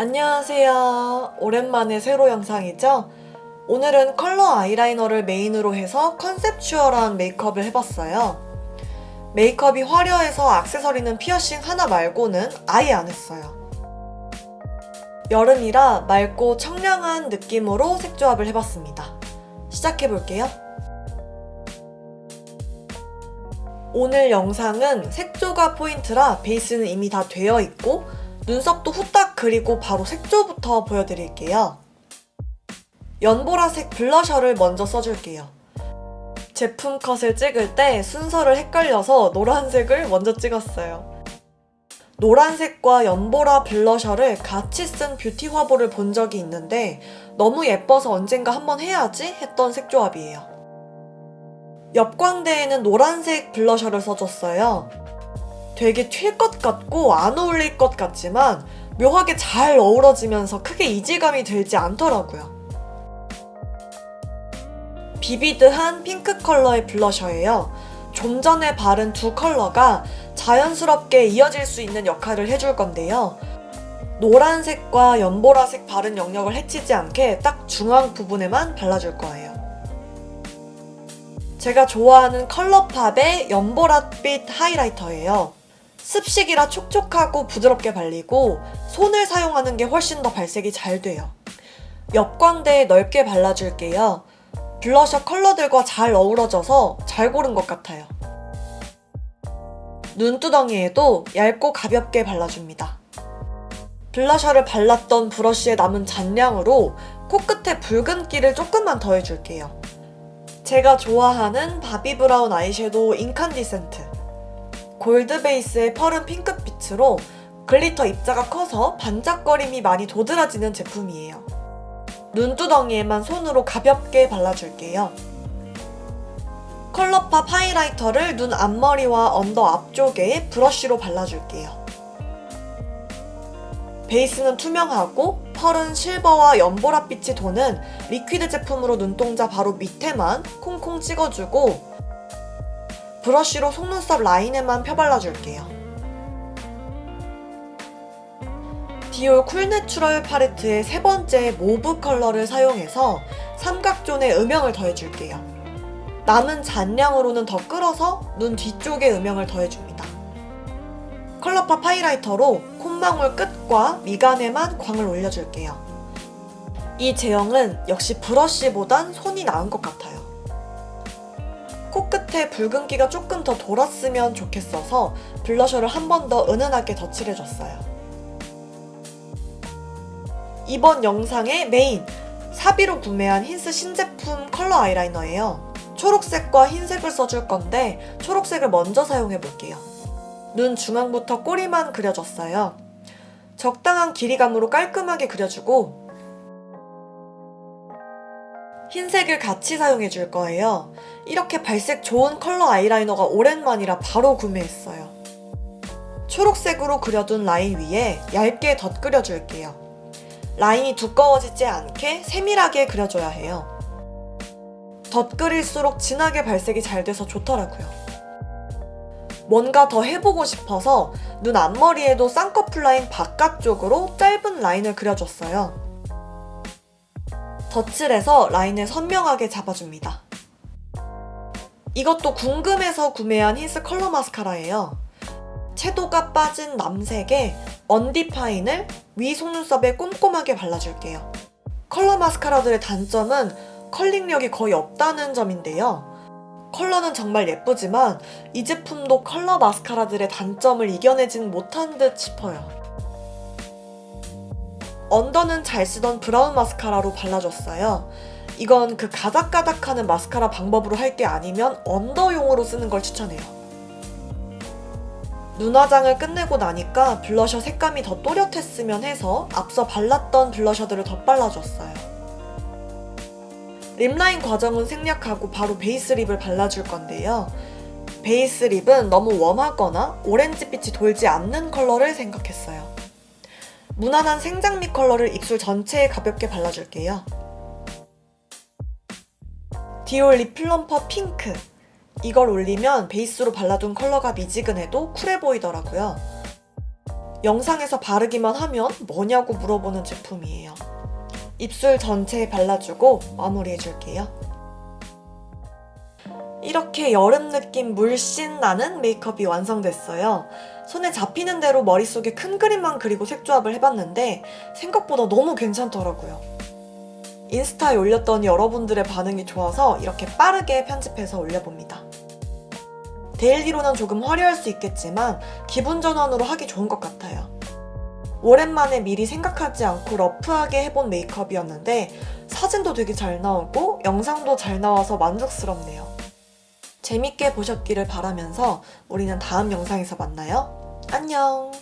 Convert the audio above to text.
안녕하세요. 오랜만에 새로 영상이죠? 오늘은 컬러 아이라이너를 메인으로 해서 컨셉추얼한 메이크업을 해봤어요. 메이크업이 화려해서 액세서리는 피어싱 하나 말고는 아예 안 했어요. 여름이라 맑고 청량한 느낌으로 색조합을 해봤습니다. 시작해볼게요. 오늘 영상은 색조가 포인트라 베이스는 이미 다 되어 있고 눈썹도 후딱 그리고 바로 색조부터 보여드릴게요. 연보라색 블러셔를 먼저 써줄게요. 제품 컷을 찍을 때 순서를 헷갈려서 노란색을 먼저 찍었어요. 노란색과 연보라 블러셔를 같이 쓴 뷰티 화보를 본 적이 있는데 너무 예뻐서 언젠가 한번 해야지 했던 색조합이에요. 옆광대에는 노란색 블러셔를 써줬어요. 되게 튈 것 같고 안 어울릴 것 같지만 묘하게 잘 어우러지면서 크게 이질감이 들지 않더라고요. 비비드한 핑크 컬러의 블러셔예요. 좀 전에 바른 두 컬러가 자연스럽게 이어질 수 있는 역할을 해줄 건데요. 노란색과 연보라색 바른 영역을 해치지 않게 딱 중앙 부분에만 발라줄 거예요. 제가 좋아하는 컬러팝의 연보랏빛 하이라이터예요. 습식이라 촉촉하고 부드럽게 발리고 손을 사용하는 게 훨씬 더 발색이 잘 돼요. 옆광대에 넓게 발라줄게요. 블러셔 컬러들과 잘 어우러져서 잘 고른 것 같아요. 눈두덩이에도 얇고 가볍게 발라줍니다. 블러셔를 발랐던 브러쉬에 남은 잔량으로 코끝에 붉은기를 조금만 더해줄게요. 제가 좋아하는 바비 브라운 아이섀도우 인칸디센트. 골드 베이스의 펄은 핑크빛으로 글리터 입자가 커서 반짝거림이 많이 도드라지는 제품이에요. 눈두덩이에만 손으로 가볍게 발라줄게요. 컬러팝 하이라이터를 눈 앞머리와 언더 앞쪽에 브러쉬로 발라줄게요. 베이스는 투명하고 펄은 실버와 연보랏빛이 도는 리퀴드 제품으로 눈동자 바로 밑에만 콩콩 찍어주고 브러쉬로 속눈썹 라인에만 펴발라줄게요. 디올 쿨내추럴 팔레트의 세 번째 모브 컬러를 사용해서 삼각존에 음영을 더해줄게요. 남은 잔량으로는 더 끌어서 눈 뒤쪽에 음영을 더해줍니다. 컬러팝 하이라이터로 콧망울 끝과 미간에만 광을 올려줄게요. 이 제형은 역시 브러쉬보단 손이 나은 것 같아요. 코끝에 붉은기가 조금 더 돌았으면 좋겠어서 블러셔를 한 번 더 은은하게 덧칠해줬어요. 이번 영상의 메인! 사비로 구매한 힌스 신제품 컬러 아이라이너예요. 초록색과 흰색을 써줄 건데 초록색을 먼저 사용해 볼게요. 눈 중앙부터 꼬리만 그려줬어요. 적당한 길이감으로 깔끔하게 그려주고 흰색을 같이 사용해 줄 거예요. 이렇게 발색 좋은 컬러 아이라이너가 오랜만이라 바로 구매했어요. 초록색으로 그려둔 라인 위에 얇게 덧그려 줄게요. 라인이 두꺼워지지 않게 세밀하게 그려줘야 해요. 덧그릴수록 진하게 발색이 잘 돼서 좋더라고요. 뭔가 더 해보고 싶어서 눈 앞머리에도 쌍꺼풀 라인 바깥쪽으로 짧은 라인을 그려줬어요. 덧칠해서 라인을 선명하게 잡아줍니다. 이것도 궁금해서 구매한 흰스 컬러 마스카라예요. 채도가 빠진 남색에 언디파인을 위 속눈썹에 꼼꼼하게 발라줄게요. 컬러 마스카라들의 단점은 컬링력이 거의 없다는 점인데요. 컬러는 정말 예쁘지만 이 제품도 컬러 마스카라들의 단점을 이겨내진 못한 듯 싶어요. 언더는 잘 쓰던 브라운 마스카라로 발라줬어요. 이건 그 가닥가닥하는 마스카라 방법으로 할 게 아니면 언더용으로 쓰는 걸 추천해요. 눈화장을 끝내고 나니까 블러셔 색감이 더 또렷했으면 해서 앞서 발랐던 블러셔들을 덧발라줬어요. 립라인 과정은 생략하고 바로 베이스 립을 발라줄 건데요. 베이스 립은 너무 웜하거나 오렌지빛이 돌지 않는 컬러를 생각했어요. 무난한 생장미 컬러를 입술 전체에 가볍게 발라줄게요. 디올 립 플럼퍼 핑크. 이걸 올리면 베이스로 발라둔 컬러가 미지근해도 쿨해 보이더라고요. 영상에서 바르기만 하면 뭐냐고 물어보는 제품이에요. 입술 전체에 발라주고 마무리해줄게요. 이렇게 여름 느낌 물씬 나는 메이크업이 완성됐어요. 손에 잡히는 대로 머릿속에 큰 그림만 그리고 색조합을 해봤는데 생각보다 너무 괜찮더라고요. 인스타에 올렸더니 여러분들의 반응이 좋아서 이렇게 빠르게 편집해서 올려봅니다. 데일리로는 조금 화려할 수 있겠지만 기분 전환으로 하기 좋은 것 같아요. 오랜만에 미리 생각하지 않고 러프하게 해본 메이크업이었는데 사진도 되게 잘 나오고 영상도 잘 나와서 만족스럽네요. 재밌게 보셨기를 바라면서 우리는 다음 영상에서 만나요. 안녕!